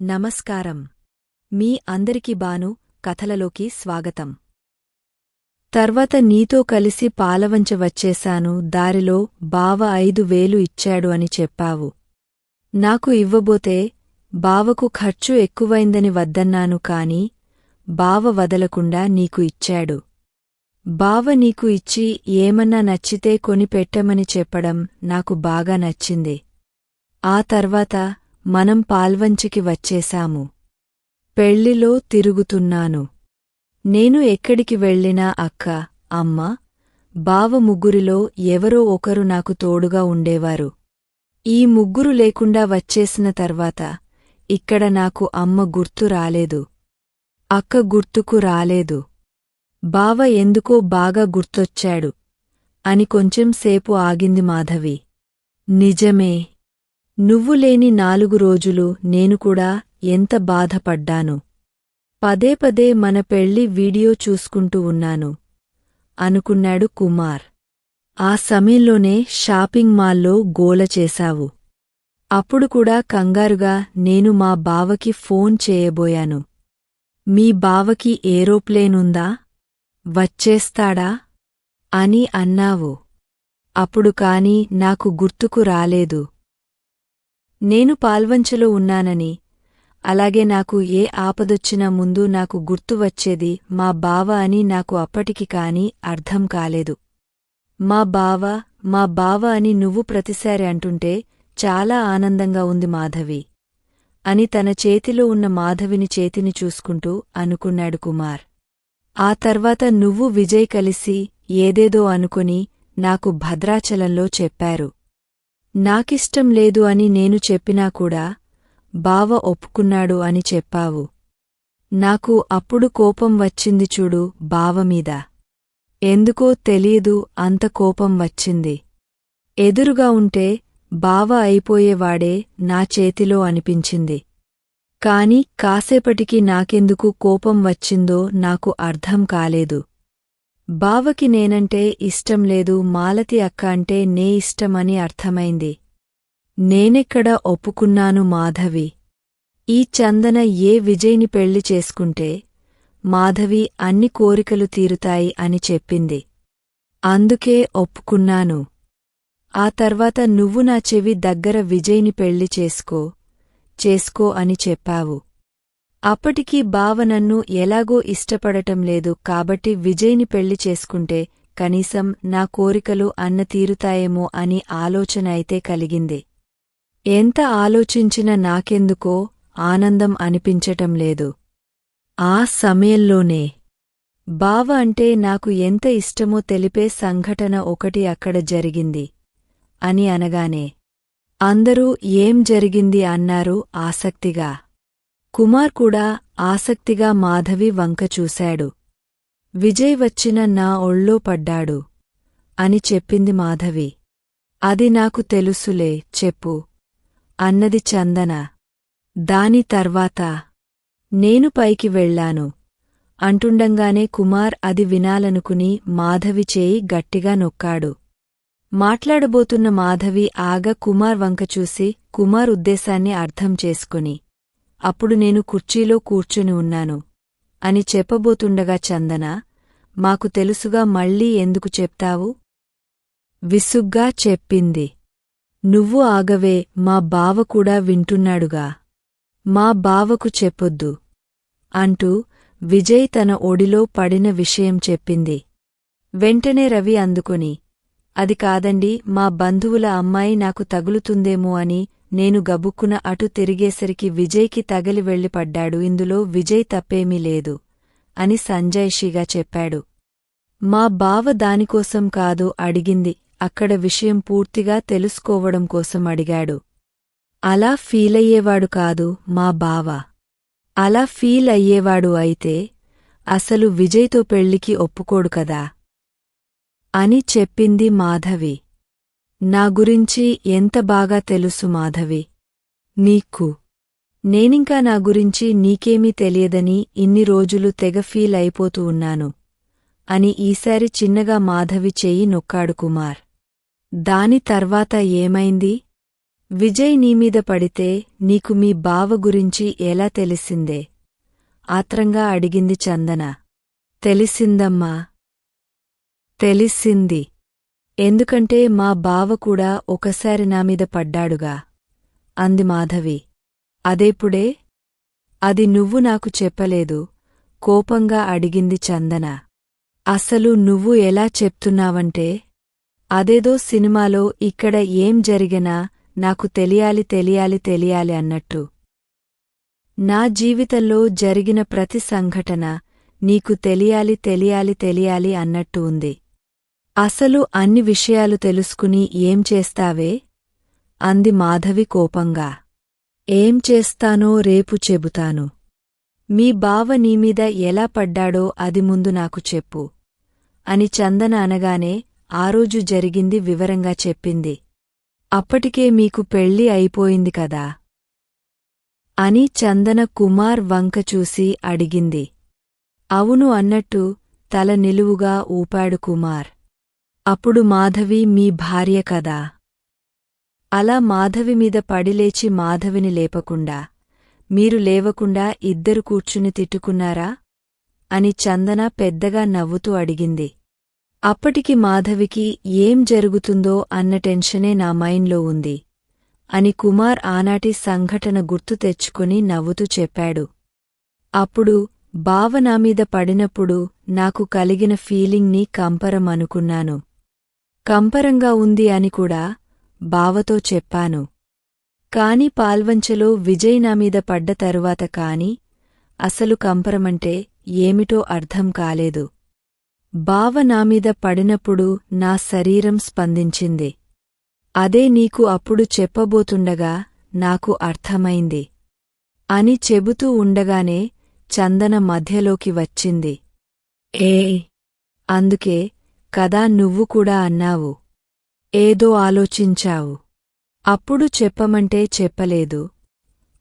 నమస్కారం. మీ అందరికి బాను కథలలోకి స్వాగతం. తర్వాత నీతో కలిసి పాలవంచ వచ్చేశాను దారిలో బావ ఐదు వేలు ఇచ్చాడు అని చెప్పావు. నాకు ఇవ్వబోతే బావకు ఖర్చు ఎక్కువైందని వద్దన్నాను కాని బావ వదలకుండా నీకు ఇచ్చాడు. బావ నీకు ఇచ్చి ఏమన్నా నచ్చితే కొని పెట్టమని చెప్పడం నాకు బాగా నచ్చింది. ఆ తర్వాత మనం పాల్వంచికి వచ్చేశాము. పెళ్ళిలో తిరుగుతున్నాను. నేను ఎక్కడికి వెళ్ళినా అక్క అమ్మ బావ ముగ్గురిలో ఎవరో ఒకరు నాకు తోడుగా ఉండేవారు. ఈ ముగ్గురు లేకుండా వచ్చేసిన తర్వాత ఇక్కడ నాకు అమ్మ గుర్తు రాలేదు. అక్క గుర్తుకు రాలేదు. బావ ఎందుకో బాగా గుర్తొచ్చాడు. అని కొంచెం సేపు ఆగింది మాధవి. నిజమే నువ్వు లేని నాలుగు రోజులు నేను కూడా ఎంత బాధపడ్డాను. పదే పదే మన పెళ్ళి వీడియో చూసుకుంటూ ఉన్నాను. అనుకున్నాడు కుమార్. ఆ సమయంలోనే షాపింగ్ మాల్లో గోల చేశావు. అప్పుడు కూడా కంగారుగా నేను మా బావకి ఫోన్ చేయబోయాను. మీ బావకి ఏరోప్లేనుందా వచ్చేస్తాడా? అని అన్నావు. అప్పుడు కాని నాకు గుర్తుకు రాలేదు. నేను పాల్వంచలో ఉన్నానని. అలాగే నాకు ఏ ఆపదొచ్చినా ముందు నాకు గుర్తు వచ్చేది మా బావ అని నాకు అప్పటికి కాని అర్థం కాలేదు. మా బావ మా బావ అని నువ్వు ప్రతిసారి అంటుంటే చాలా ఆనందంగా ఉంది మాధవి. అని తన చేతిలో ఉన్న మాధవిని చేతిని చూసుకుంటూ అనుకున్నాడు కుమార్. ఆ తర్వాత నువ్వు విజయ్ కలిసి ఏదేదో అనుకుని నాకు భద్రాచలంలో చెప్పారు. నాకిష్టం లేదు అని నేను చెప్పినా కూడా బావ ఒప్పుకున్నాడు అని చెప్పావు. నాకు అప్పుడు కోపం వచ్చింది చూడు బావమీద ఎందుకో తెలియదు అంత కోపం వచ్చింది. ఎదురుగా ఉంటే బావ అయిపోయేవాడే నా చేతిలో అనిపించింది. కాని కాసేపటికి నాకెందుకు కోపం వచ్చిందో నాకు అర్థం కాలేదు. బావకి నేనంటే ఇష్టం లేదు మాలతి అక్క అంటే నే ఇష్టమని అర్థమైంది. నేనెక్కడ ఒప్పుకున్నాను మాధవి? ఈ చందన ఏ విజయ్ని పెళ్ళి చేసుకుంటే మాధవి అన్ని కోరికలు తీరుతాయి అని చెప్పింది. అందుకే ఒప్పుకున్నాను. ఆ తర్వాత నువ్వు నా చెవి దగ్గర విజయ్ని పెళ్ళి చేసుకో చేసుకో అని చెప్పావు. అప్పటికీ బావ నన్ను ఎలాగో ఇష్టపడటం లేదు కాబట్టి విజయ్ని పెళ్ళి చేసుకుంటే కనీసం నా కోరికలు అన్న తీరుతాయేమో అని ఆలోచన అయితే కలిగింది. ఎంత ఆలోచించినా నాకెందుకో ఆనందం అనిపించటం లేదు. ఆ సమయంలోనే బావ అంటే నాకు ఎంత ఇష్టమో తెలిపే సంఘటన ఒకటి అక్కడ జరిగింది అని అనగానే అందరూ ఏం జరిగింది? అన్నారు ఆసక్తిగా. కుమార్ కూడా ఆసక్తిగా మాధవి వంక చూశాడు. విజయ్ వచ్చిన నా ఒళ్ళో పడ్డాడు అని చెప్పింది మాధవి. అది నాకు తెలుసులే చెప్పు అన్నది చందన. దాని తర్వాత నేను పైకి వెళ్ళాను అంటుండంగానే కుమార్ అది వినాలనుకుని మాధవి చేయి గట్టిగా నొక్కాడు. మాట్లాడబోతున్న మాధవి ఆగ కుమార్ వంక చూసి కుమార్ ఉద్దేశాన్ని అర్థం చేసుకుని అప్పుడు నేను కుర్చీలో కూర్చుని ఉన్నాను. అని చెప్పబోతుండగా చందన మాకు తెలుసుగా మళ్ళీ ఎందుకు చెప్తావు? విసుగ్గా చెప్పింది. నువ్వు ఆగవే మా బావ కూడా వింటున్నాడుగా. మా బావకు చెప్పొద్దు. అంటూ విజయ్ తన ఒడిలో పడిన విషయం చెప్పింది. వెంటనే రవి అందుకొని అది కాదండి మా బంధువుల అమ్మాయి నాకు తగులుతుందేమో అని నేను గబుక్కున అటు తిరిగేసరికి విజయ్కి తగిలి వెళ్ళిపడ్డాడు. ఇందులో విజయ్ తప్పేమీ లేదు అని సంజయ్షిగా చెప్పాడు. మా బావ దానికోసం కాదు అడిగింది. అక్కడ విషయం పూర్తిగా తెలుసుకోవడం కోసం అడిగాడు. అలా ఫీలయ్యేవాడు కాదు మా బావ. అలా ఫీల్ అయ్యేవాడు అయితే అసలు విజయ్తో పెళ్ళికి ఒప్పుకోడు కదా అని చెప్పింది మాధవి. నా గురించి ఎంత బాగా తెలుసు మాధవి? నీకు. నేనింకా నా గురించి నీకేమీ తెలియదని ఇన్ని రోజులు తెగ ఫీల్ అయిపోతూ ఉన్నాను. అని ఈసారి చిన్నగా మాధవి చెయ్యి నొక్కాడు కుమార్. దాని తర్వాత ఏమైంది? విజయ్ నీమీద పడితే నీకు మీ బావ గురించి ఎలా తెలిసిందే? ఆత్రంగా అడిగింది చందన. తెలిసిందమ్మా. తెలిసింది. ఎందుకంటే మా బావ కూడా ఒకసారి నామీద పడ్డాడుగా. అంది మాధవి. అదేపుడే అది నువ్వు నాకు చెప్పలేదు. కోపంగా అడిగింది చందన. అసలు నువ్వు ఎలా చెప్తున్నావంటే? అదేదో సినిమాలో ఇక్కడ ఏం జరిగినా నాకు తెలియాలి తెలియాలి తెలియాలి అన్నట్టు. నా జీవితంలో జరిగిన ప్రతి సంఘటన నీకు తెలియాలి తెలియాలి తెలియాలి అన్నట్టు ఉంది. అసలు అన్ని విషయాలు తెలుసుకుని ఏం చేస్తావే? అంది మాధవి కోపంగా. ఏం చేస్తానో రేపు చెబుతాను. మీ బావ నీమీద ఎలా పడ్డాడో అది ముందు నాకు చెప్పు. అని చందన అనగానే ఆ రోజు జరిగింది వివరంగా చెప్పింది. అప్పటికే మీకు పెళ్ళి అయిపోయింది కదా? అని చందన కుమార్ వంక చూసి అడిగింది. అవును అన్నట్టు తల నిలువుగా ఊపాడు కుమార్. అప్పుడు మాధవి మీ భార్య కదా? అలా మాధవి మీద పడిలేచి మాధవిని లేపకుండా మీరు లేవకుండా ఇద్దరు కూర్చుని తిట్టుకున్నారా అని చందన పెద్దగా నవ్వుతూ అడిగింది. అప్పటికి మాధవికి ఏం జరుగుతుందో అన్న టెన్షనే నా మైండ్లో ఉంది అని కుమార్ ఆనాటి సంఘటన గుర్తు తెచ్చుకుని నవ్వుతూ చెప్పాడు. అప్పుడు బావ నామీద పడినప్పుడు నాకు కలిగిన ఫీలింగ్ని కంపరం అనుకున్నాను కంపరంగా ఉంది అని కూడా బావతో చెప్పాను. కాని పాల్వంచలో విజయ్ నామీద పడ్డ తరువాత కాని అసలు కంపరమంటే ఏమిటో అర్థం కాలేదు. బావ నామీద పడినప్పుడు నా శరీరం స్పందించింది. అదే నీకు అప్పుడు చెప్పబోతుండగా నాకు అర్థమైంది. అని చెబుతూ ఉండగానే చందన మధ్యలోకి వచ్చింది. ఏ అందుకే కదా నువ్వు కూడా అన్నావు. ఏదో ఆలోచించావు. అప్పుడు చెప్పమంటే చెప్పలేదు.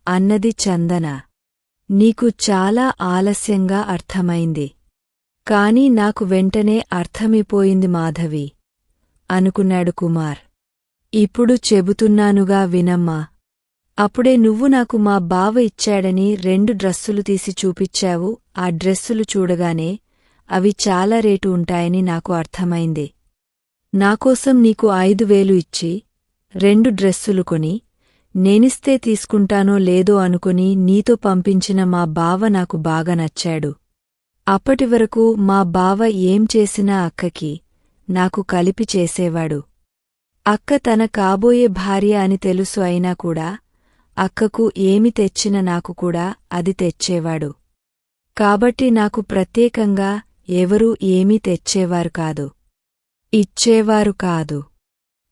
అన్నది చందన. నీకు చాలా ఆలస్యంగా అర్థమైంది. కాని నాకు వెంటనే అర్థమిపోయింది మాధవి. అనుకున్నాడు కుమార్. ఇప్పుడు చెబుతున్నానుగా వినమ్మా. అప్పుడే నువ్వు నాకు మా బావ ఇచ్చాడని రెండు డ్రస్సులు తీసి చూపిచ్చావు ఆ డ్రెస్సులు చూడగానే అవి చాలా రేటు ఉంటాయని నాకు అర్థమైంది. నాకోసం నీకు ఐదు వేలు ఇచ్చి రెండు డ్రెస్సులు కొని నేనిస్తే తీసుకుంటానో లేదో అనుకుని నీతో పంపించిన మా బావ నాకు బాగా నచ్చాడు. అప్పటివరకు మా బావ ఏం చేసినా అక్కకి నాకు కలిపి చేసేవాడు. అక్క తన కాబోయే భార్య అని తెలుసు అయినా కూడా అక్కకు ఏమి తెచ్చిన నాకు కూడా అది తెచ్చేవాడు. కాబట్టి నాకు ప్రత్యేకంగా ఎవరూ ఏమీ తెచ్చేవారు కాదు. ఇచ్చేవారు కాదు.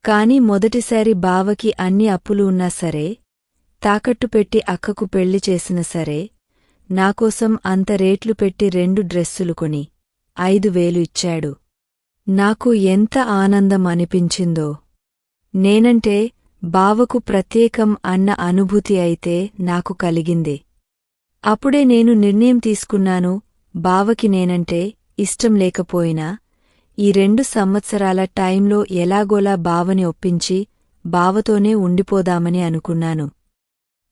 కాని మొదటిసారి బావకి అన్ని అప్పులు ఉన్నా సరే తాకట్టు పెట్టి అక్కకు పెళ్ళి చేసిన సరే నాకోసం అంత రేట్లు పెట్టి రెండు డ్రెస్సులు కొని ఐదు వేలు ఇచ్చాడు. నాకు ఎంత ఆనందం అనిపించిందో. నేనంటే బావకు ప్రత్యేకం అన్న అనుభూతి అయితే నాకు కలిగింది. అప్పుడే నేను నిర్ణయం తీసుకున్నాను బావకి నేనంటే ఇష్టం లేకపోయినా ఈ రెండు సంవత్సరాల టైంలో ఎలాగోలా బావని ఒప్పించి బావతోనే ఉండిపోదామని అనుకున్నాను.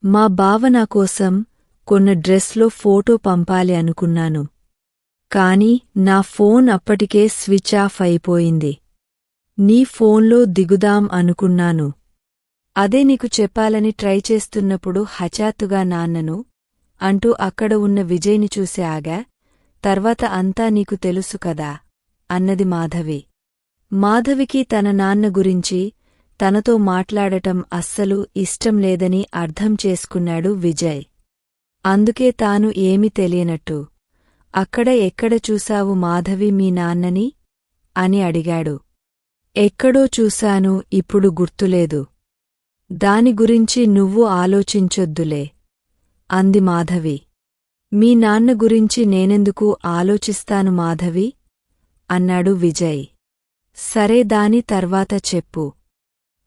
మా బావ నా కోసం కొన్న డ్రెస్లో ఫోటో పంపాలి అనుకున్నాను. కాని నా ఫోన్ అప్పటికే స్విచ్ ఆఫ్ అయిపోయింది. నీ ఫోన్లో దిగుదాం అనుకున్నాను. అదే నీకు చెప్పాలని ట్రై చేస్తున్నప్పుడు హఠాత్తుగా నాన్నను అంటూ అక్కడ ఉన్న విజయ్ని చూసి ఆగా తర్వాత అంతా నీకు తెలుసు కదా? అన్నది మాధవి. మాధవికి తన నాన్న గురించి తనతో మాట్లాడటం అస్సలు ఇష్టం లేదని అర్థం చేసుకున్నాడు విజయ్. అందుకే తాను ఏమి తెలియనట్టు. అక్కడ ఎక్కడ చూశావు మాధవి మీ నాన్నని? అని అడిగాడు. ఎక్కడో చూశాను ఇప్పుడు గుర్తులేదు. దాని గురించి నువ్వు ఆలోచించొద్దులే. అంది మాధవి. మీ నాన్న గురించి నేనెందుకు ఆలోచిస్తాను మాధవి? అన్నాడు విజయ్. సరే దాని తర్వాత చెప్పు.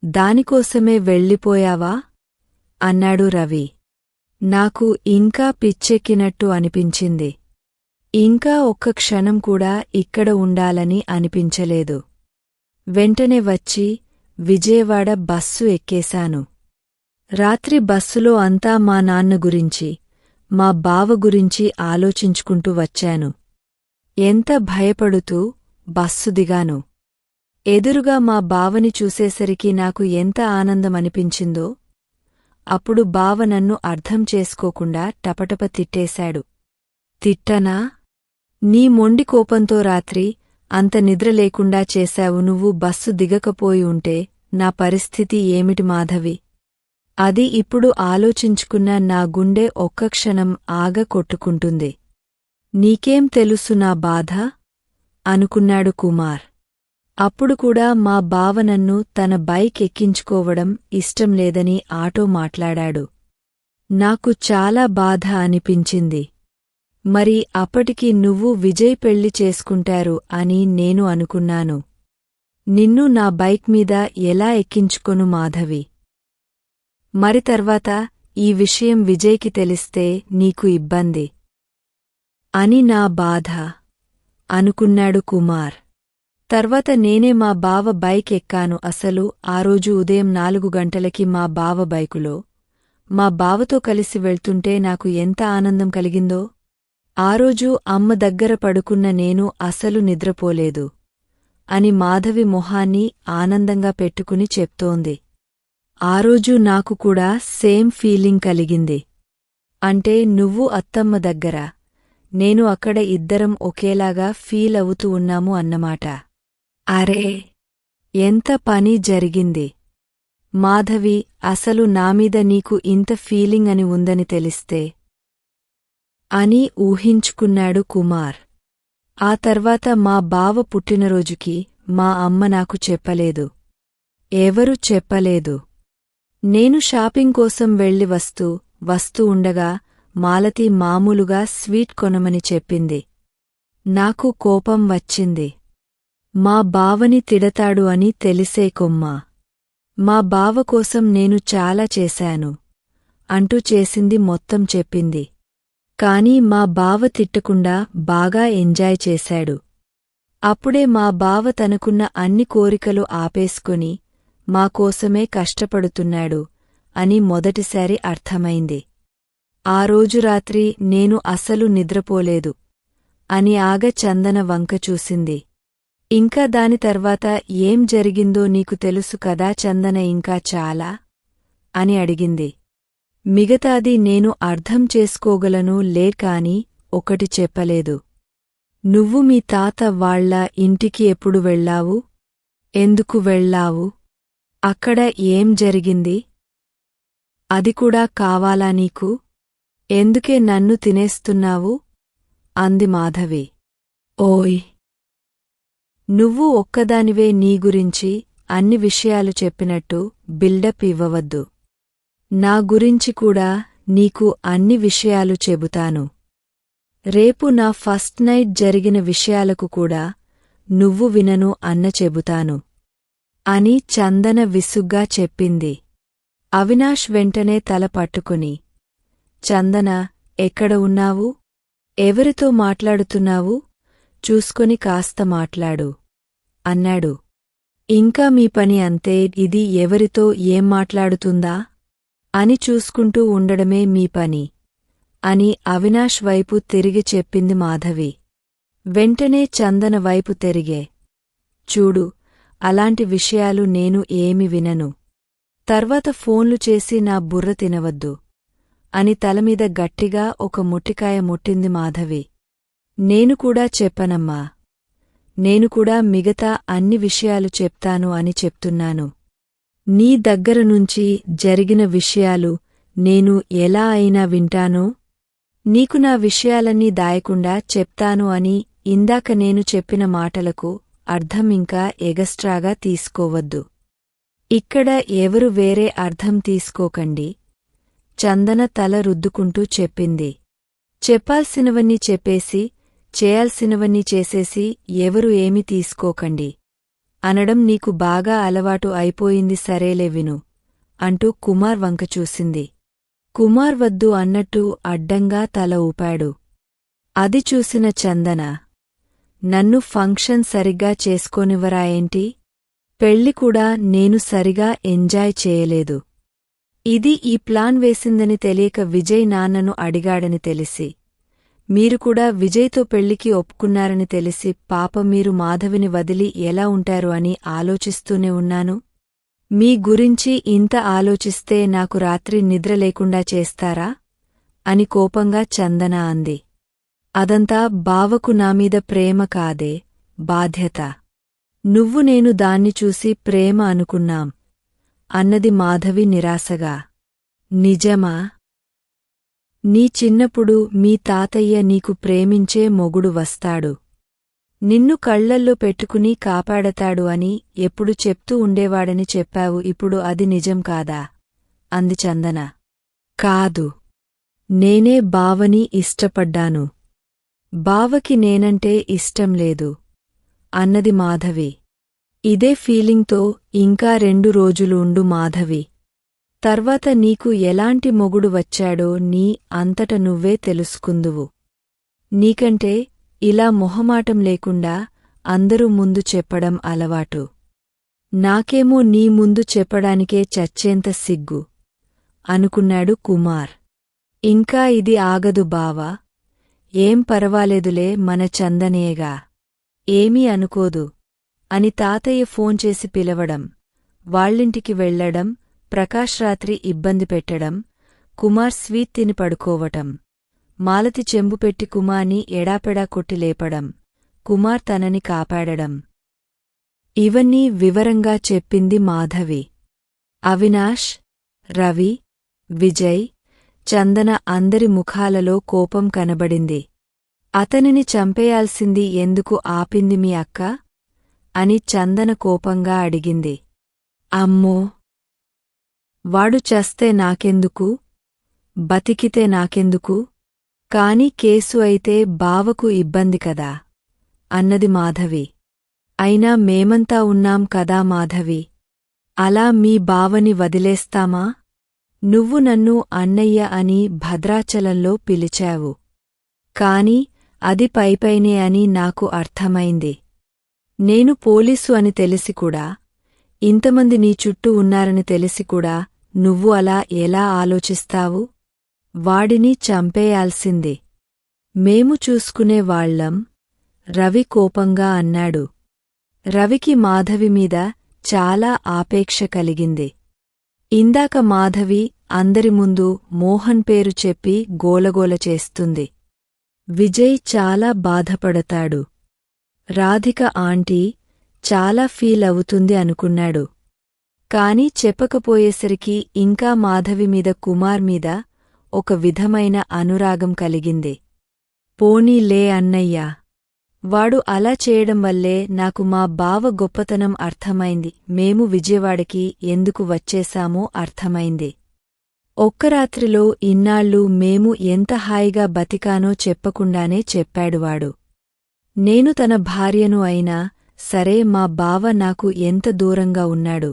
దానికోసమే వెళ్ళిపోయావా? అన్నాడు రవి. నాకు ఇంకా పిచ్చెక్కినట్టు అనిపించింది. ఇంకా ఒక్క క్షణం కూడా ఇక్కడ ఉండాలని అనిపించలేదు. వెంటనే వచ్చి విజయవాడ బస్సు ఎక్కేశాను. రాత్రి బస్సులో అంతా మా నాన్న గురించి మా బావ గురించి ఆలోచించుకుంటూ వచ్చాను. ఎంత భయపడుతూ బస్సు దిగాను. ఎదురుగా మా బావని చూసేసరికి నాకు ఎంత ఆనందమనిపించిందో అప్పుడు బావ నన్ను అర్థం చేసుకోకుండా టపటప తిట్టేశాడు. తిట్టనా? నీ మొండి కోపంతో రాత్రి అంత నిద్ర లేకుండా చేశావు నువ్వు బస్సు దిగకపోయి ఉంటే నా పరిస్థితి ఏమిటి మాధవి? అది ఇప్పుడు ఆలోచించుకున్న నా గుండె ఒక్క క్షణం ఆగ కొట్టుకుంటుంది నీకేం తెలుసు నా బాధ? అనుకున్నాడు కుమార్. అప్పుడు కూడా మా బావ నన్ను తన బైక్ ఎక్కించుకోవడం ఇష్టం లేదని ఆటో మాట్లాడాడు. నాకు చాలా బాధ అనిపించింది. మరి అప్పటికి నువ్వు విజయ్ పెళ్ళి చేసుకుంటారు అని నేను అనుకున్నాను. నిన్ను నా బైక్ మీద ఎలా ఎక్కించుకొను మాధవి? మరి తర్వాత ఈ విషయం విజయ్కి తెలిస్తే నీకు ఇబ్బంది. అని నా బాధ. అనుకున్నాడు కుమార్. తర్వాత నేనే మా బావ బైక్ ఎక్కాను. అసలు ఆ రోజు ఉదయం నాలుగు గంటలకి మా బావ బైకులో. మా బావతో కలిసి వెళ్తుంటే నాకు ఎంత ఆనందం కలిగిందో. ఆ రోజు అమ్మ దగ్గర పడుకున్న నేను అసలు నిద్రపోలేదు. అని మాధవి మొహాన్ని ఆనందంగా పెట్టుకుని చెప్తోంది. ఆ రోజు నాకు కూడా సేమ్ ఫీలింగ్ కలిగింది. అంటే నువ్వు అత్తమ్మ దగ్గర నేను అక్కడ ఇద్దరం ఒకేలాగా ఫీల్ అవుతూ ఉన్నాము అన్నమాట. అరే ఎంత పని జరిగింది. మాధవి అసలు నామీద నీకు ఇంత ఫీలింగ్ అని ఉందని తెలిస్తే? అని ఊహించుకున్నాడు కుమార్. ఆ తర్వాత మా బావ పుట్టినరోజుకి మా అమ్మ నాకు చెప్పలేదు. ఎవరు చెప్పలేదు. నేను షాపింగ్ కోసం వెళ్ళి వస్తూ వస్తూ ఉండగా మాలతి మామూలుగా స్వీట్ కొనమని చెప్పింది. నాకు కోపం వచ్చింది. మా బావని తిడతాడు అని తెలిసే కొమ్మా. మా బావ కోసం నేను చాలా చేశాను. అంటూ చేసింది మొత్తం చెప్పింది. కాని మా బావ తిట్టకుండా బాగా ఎంజాయ్ చేశాడు. అప్పుడే మా బావ తనకున్న అన్ని కోరికలు ఆపేసుకుని మా కోసమే కష్టపడుతున్నాడు అని మొదటిసారి అర్థమైంది. ఆ రోజు రాత్రి నేను అసలు నిద్రపోలేదు అని ఆగ చందన వంక చూసింది. ఇంకా దాని తర్వాత ఏం జరిగిందో నీకు తెలుసు కదా చందన ఇంకా చాలా? అని అడిగింది. మిగతాది నేను అర్థం చేసుకోగలను లే కాని ఒకటి చెప్పలేదు. నువ్వు మీ తాత వాళ్ళ ఇంటికి ఎప్పుడు వెళ్ళావు? ఎందుకు వెళ్ళావు? అక్కడ ఏం జరిగింది? అది కూడా కావాలా నీకు? ఎందుకే నన్ను తినేస్తున్నావు? అంది మాధవి. ఓయ్! నువ్వు ఒక్కదానివే నీ గురించి అన్ని విషయాలు చెప్పినట్టు బిల్డప్ ఇవ్వవద్దు. నా గురించి కూడా నీకు అన్ని విషయాలు చెబుతాను. రేపు నా ఫస్ట్ నైట్ జరిగిన విషయాలకు కూడా నువ్వు వినను అన్న చెబుతాను. అని చందన విసుగ్గా చెప్పింది. అవినాష్ వెంటనే తల పట్టుకుని చందన ఎక్కడ ఉన్నావు? ఎవరితో మాట్లాడుతున్నావు? చూసుకొని కాస్త మాట్లాడు అన్నాడు. ఇంకా మీ పని అంతే ఇది ఎవరితో ఏం మాట్లాడుతుందా? అని చూసుకుంటూ ఉండడమే మీ పని అని అవినాష్ వైపు తిరిగి చెప్పింది మాధవి. వెంటనే చందన వైపు తిరిగే చూడు అలాంటి విషయాలు నేను ఏమి వినను. తర్వాత ఫోన్లు చేసి నా బుర్ర తినవద్దు. అని తలమీద గట్టిగా ఒక ముట్టికాయ ముట్టింది మాధవి. నేను కూడా చెప్పనమ్మా. నేను కూడా మిగతా అన్ని విషయాలు చెప్తాను అని చెప్తున్నాను. నీ దగ్గర నుంచి జరిగిన విషయాలు నేను ఎలా అయినా వింటానో. నీకు నా విషయాలన్నీ దాయకుండా చెప్తాను అని ఇందాక నేను చెప్పిన మాటలకు అర్థం ఇంకా ఎగస్ట్రాగా తీసుకోవద్దు. ఇక్కడ ఎవరు వేరే అర్థం తీసుకోకండి. చందన తల రుద్దుకుంటూ చెప్పింది. చెప్పాల్సినవన్నీ చెప్పేసి చేయాల్సినవన్నీ చేసేసి ఎవరు ఏమి తీసుకోకండి. అనడం నీకు బాగా అలవాటు అయిపోయింది సరేలే విను అంటూ కుమార్ వంక చూసింది. కుమార్ వద్దు అన్నట్టు అడ్డంగా తల ఊపాడు. అది చూసిన చందన నన్ను ఫంక్షన్ సరిగ్గా చేసుకోనివ్వరాయేంటి? పెళ్ళి కూడా నేను సరిగా ఎంజాయ్ చేయలేదు. ఇది ఈ ప్లాన్ వేసిందని తెలియక విజయ్ నాన్నను అడిగాడని తెలిసి. మీరు కూడా విజయ్తో పెళ్ళికి ఒప్పుకున్నారని తెలిసి పాప మీరు మాధవిని వదిలి ఎలా ఉంటారు అని ఆలోచిస్తూనే ఉన్నాను. మీ గురించి ఇంత ఆలోచిస్తే నాకు రాత్రి నిద్ర లేకుండా చేస్తారా? అని కోపంగా చందన అంది. అదంతా బావకు నామీద ప్రేమ కాదే బాధ్యత. నువ్వు నేను దాన్ని చూసి ప్రేమ అనుకున్నాం అన్నది మాధవి నిరాశగా. నిజమా? నీ చిన్నప్పుడు మీ తాతయ్య నీకు ప్రేమించే మొగుడు వస్తాడు. నిన్ను కళ్ళల్లో పెట్టుకుని కాపాడతాడు అని ఎప్పుడు చెప్తూ ఉండేవాడని చెప్పావు ఇప్పుడు అది నిజం కాదా? అంది చందన. కాదు. నేనే బావని ఇష్టపడ్డాను. బావకి నేనంటే ఇష్టం లేదు. అన్నది మాధవి. ఇదే ఫీలింగ్తో ఇంకా రెండు రోజులు ఉండు మాధవి. తర్వాత నీకు ఎలాంటి మొగుడు వచ్చాడో నీ అంతట నువ్వే తెలుసుకుందువు. నీకంటే ఇలా మొహమాటం లేకుండా అందరూ ముందు చెప్పడం అలవాటు. నాకేమో నీ ముందు చెప్పడానికే చచ్చేంత సిగ్గు. అనుకున్నాడు కుమార్. ఇంకా ఇది ఆగదు బావా. ఏం పరవాలేదులే మన చందనేగా ఏమీ అనుకోదు. అని తాతయ్య ఫోన్ చేసి పిలవడం వాళ్ళింటికి వెళ్ళడం ప్రకాష్ రాత్రి ఇబ్బంది పెట్టడం కుమార్ స్వీట్ తిని పడుకోవటం మాలతి చెంబు పెట్టి కుమార్ని ఎడాపెడా కొట్టి లేపడం కుమార్ తనని కాపాడడం. ఇవన్నీ వివరంగా చెప్పింది మాధవి. అవినాష్ రవి విజయ్ చందన అందరి ముఖాలలో కోపం కనబడింది. అతనిని చంపేయాల్సింది ఎందుకు ఆపింది మీ అక్క? అని చందన కోపంగా అడిగింది. అమ్మో! వాడు చస్తే నాకెందుకు? బతికితే నాకెందుకు? కాని కేసు అయితే బావకు ఇబ్బంది కదా? అన్నది మాధవి. అయినా మేమంతా ఉన్నాం కదా మాధవి. అలా మీ బావని వదిలేస్తామా? నువ్వు నన్ను అన్నయ్య అని భద్రాచలంలో పిలిచావు. కాని అది పైపైనే అని నాకు అర్థమైంది. నేను పోలీసు అని తెలిసికూడా ఇంతమంది నీ చుట్టూ ఉన్నారని తెలిసికూడా నువ్వు అలా ఎలా ఆలోచిస్తావు? వాడిని చంపేయాల్సింది. మేము చూసుకునే వాళ్ళం రవి కోపంగా అన్నాడు. రవికి మాధవి మీద చాలా ఆపేక్ష కలిగింది. ఇందాక మాధవి అందరి ముందు మోహన్ పేరు చెప్పి గోలగోల చేస్తుంది. విజయ్ చాలా బాధపడతాడు. రాధిక ఆంటీ చాలా ఫీల్ అవుతుంది అనుకున్నాడు. కాని చెప్పకపోయేసరికి ఇంకా మాధవి మీద కుమార్ మీద ఒక విధమైన అనురాగం కలిగింది. పోనీ లే అన్నయ్యా. వాడు అలా చేయడం వల్లే నాకు మా బావ గొప్పతనం అర్థమైంది. మేము విజయవాడకి ఎందుకు వచ్చేశామో అర్థమైంది. ఒక్క రాత్రిలో ఇన్నాళ్ళు మేము ఎంత హాయిగా బతికానో చెప్పకుండానే చెప్పాడువాడు నేను తన భార్యను అయినా సరే మా బావ నాకు ఎంత దూరంగా ఉన్నాడు.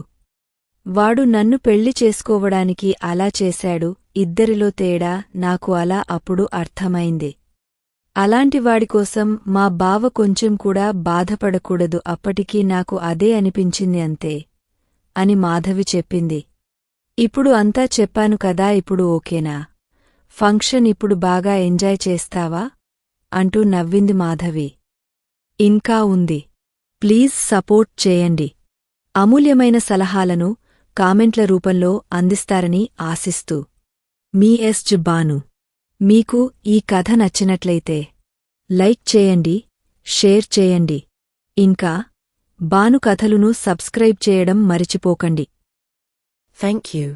వాడు నన్ను పెళ్ళి చేసుకోవడానికి అలా చేశాడు. ఇద్దరిలో తేడా నాకు అలా అప్పుడు అర్థమైంది. అలాంటివాడికోసం మా బావ కొంచెం కూడా బాధపడకూడదు అప్పటికీ నాకు అదే అనిపించింది అంతే అని మాధవి చెప్పింది. ఇప్పుడు అంతా చెప్పాను కదా ఇప్పుడు ఓకేనా? ఫంక్షన్ ఇప్పుడు బాగా ఎంజాయ్ చేస్తావా? అంటూ నవ్వింది మాధవి. ఇంకా ఉంది. ప్లీజ్ సపోర్ట్ చేయండి. అమూల్యమైన సలహాలను కామెంట్ల రూపంలో అందిస్తారని ఆశిస్తూ. మీ ఎస్ బాను మీకు ఈ కథ నచ్చినట్లయితే లైక్ చేయండి షేర్ చేయండి. ఇంకా బాను కథలును సబ్స్క్రైబ్ చేయడం మరిచిపోకండి. Thank you